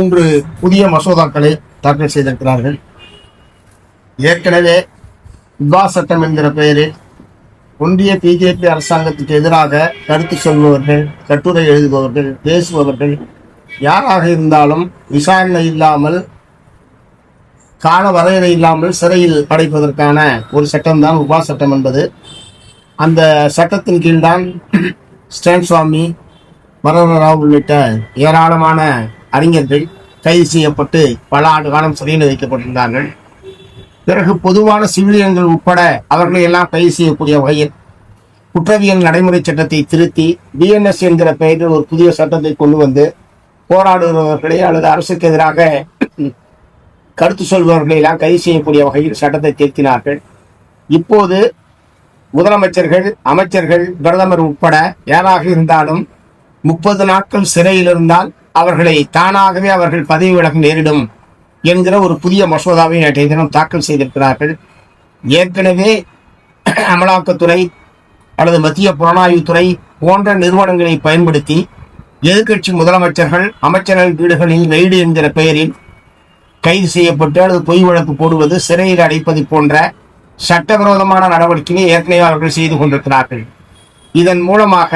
மூன்று புதிய மசோதாக்களை தாக்கல் செய்திருக்கிறார்கள். ஏற்கனவே விவா சட்டம் என்கிற பெயரில் ஒன்றிய பிஜேபி அரசாங்கத்துக்கு எதிராக கருத்து சொல்பவர்கள் கட்டுரை எழுதுபவர்கள் பேசுபவர்கள் யாராக இருந்தாலும் விசாரணை இல்லாமல் கால வரையறை இல்லாமல் சிறையில் அடைப்பதற்கான ஒரு சட்டம்தான் உபா சட்டம் என்பது. அந்த சட்டத்தின் கீழ்தான் ஸ்டான் சுவாமி வரவராவ் உள்ளிட்ட ஏராளமான அறிஞர்கள் கைது செய்யப்பட்டு பல ஆண்டு காலம் சிறையில் வைக்கப்பட்டிருந்தார்கள். பிறகு பொதுவான சிவிலியன்கள் உட்பட அவர்களை எல்லாம் கைது செய்யக்கூடிய வகையில் குற்றவியல் நடைமுறை சட்டத்தை திருத்தி பிஎன்எஸ் என்கிற பெயரில் ஒரு புதிய சட்டத்தை கொண்டு வந்து போராடுபவர்களை அல்லது அரசுக்கு எதிராக கருத்து சொல்பவர்களை எல்லாம் கைது செய்யக்கூடிய வகையில் சட்டத்தை திருத்தினார்கள். இப்போது முதலமைச்சர்கள் அமைச்சர்கள் பிரதமர் உட்பட யாராக இருந்தாலும் முப்பது நாட்கள் சிறையில் இருந்தால் அவர்களை தானாகவே அவர்கள் பதவி விலக நேரிடும் என்கிற ஒரு புதிய மசோதாவை நேற்றைய தினம் தாக்கல் செய்திருக்கிறார்கள். ஏற்கனவே அமலாக்கத்துறை அல்லது மத்திய புலனாய்வுத்துறை போன்ற நிறுவனங்களை பயன்படுத்தி எதிர்க்கட்சி முதலமைச்சர்கள் அமைச்சர்கள் வீடுகளில் ரெய்டு என்கிற பெயரில் கைது செய்யப்பட்டு அல்லது பொய் வழக்கு போடுவது சிறையில் அடைப்பது போன்ற சட்டவிரோதமான நடவடிக்கையை ஏற்கனவே அவர்கள் செய்து கொண்டிருக்கிறார்கள். இதன் மூலமாக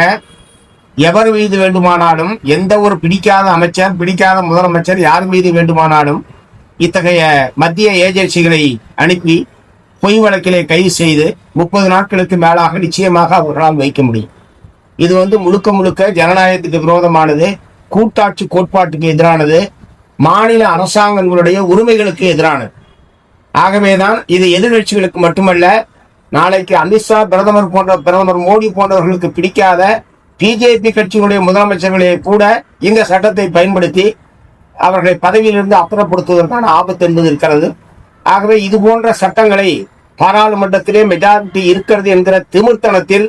எவர் மீது வேண்டுமானாலும் எந்த ஒரு பிடிக்காத அமைச்சர் பிடிக்காத முதலமைச்சர் யார் மீது வேண்டுமானாலும் இத்தகைய மத்திய ஏஜென்சிகளை அனுப்பி பொய் வழக்கிலே கைது செய்து முப்பது நாட்களுக்கு மேலாக நிச்சயமாக அவர்களால் வைக்க முடியும். இது வந்து முழுக்க முழுக்க ஜனநாயகத்துக்கு விரோதமானது கூட்டாட்சி கோட்பாட்டுக்கு எதிரானது மாநில அரசாங்கங்களுடைய உரிமைகளுக்கு எதிரானது. ஆகவேதான் இது எதிர்கட்சிகளுக்கு மட்டுமல்ல நாளைக்கு அமித்ஷா பிரதமர் போன்ற பிரதமர் மோடி போன்றவர்களுக்கு பிடிக்காத பிஜேபி கட்சியினுடைய முதலமைச்சர்களே கூட இந்த சட்டத்தை பயன்படுத்தி அவர்களை பதவியிலிருந்து அப்புறப்படுத்துவதற்கான ஆபத்து என்பது இருக்கிறது. ஆகவே இது போன்ற சட்டங்களை பாராளுமன்றத்திலே மெஜாரிட்டி இருக்கிறது என்கிற திமிர்த்தனத்தில்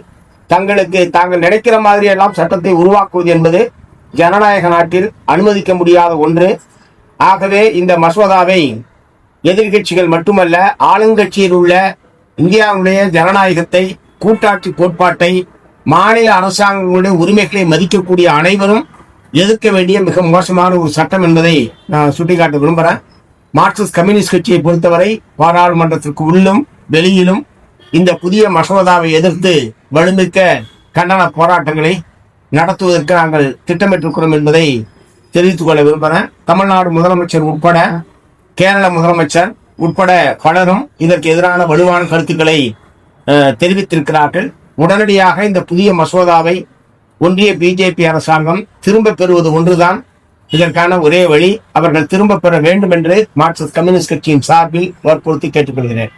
தங்களுக்கு தாங்கள் நினைக்கிற மாதிரி எல்லாம் சட்டத்தை உருவாக்குவது என்பது ஜனநாயக நாட்டில் அனுமதிக்க முடியாத ஒன்று. ஆகவே இந்த மசோதாவை எதிர்கட்சிகள் மட்டுமல்ல ஆளுங்கட்சியில் உள்ள இந்தியாவுடைய ஜனநாயகத்தை கூட்டாட்சி கோட்பாட்டை மாநில அரசாங்கங்களுடைய உரிமைகளை மதிக்கக்கூடிய அனைவரும் எதிர்க்க வேண்டிய மிக மோசமான ஒரு சட்டம் என்பதை நான் சுட்டிக்காட்ட விரும்புகிறேன் மார்க்சிஸ்ட் கம்யூனிஸ்ட் கட்சியை பொறுத்தவரை பாராளுமன்றத்திற்கு உள்ளும் வெளியிலும் இந்த புதிய மசோதாவை எதிர்த்து வலுமிக்க கண்டன போராட்டங்களை நடத்துவதற்கு நாங்கள் திட்டமிட்டிருக்கிறோம் என்பதை தெரிவித்துக் கொள்ள விரும்புகிறேன் தமிழ்நாடு முதலமைச்சர் உட்பட கேரள முதலமைச்சர் உட்பட பலரும் இதற்கு எதிரான வலுவான கருத்துக்களை தெரிவித்திருக்கிறார்கள். உடனடியாக இந்த புதிய மசோதாவை ஒன்றிய பிஜேபி அரசாங்கம் திரும்ப பெறுவது ஒன்றுதான். இதற்கான ஒரே வழி அவர்கள் திரும்ப பெற வேண்டும் என்று மார்க்சிஸ்ட் கம்யூனிஸ்ட் கட்சியின் சார்பில் வற்புறுத்தி கேட்டுக்கொள்கிறேன்.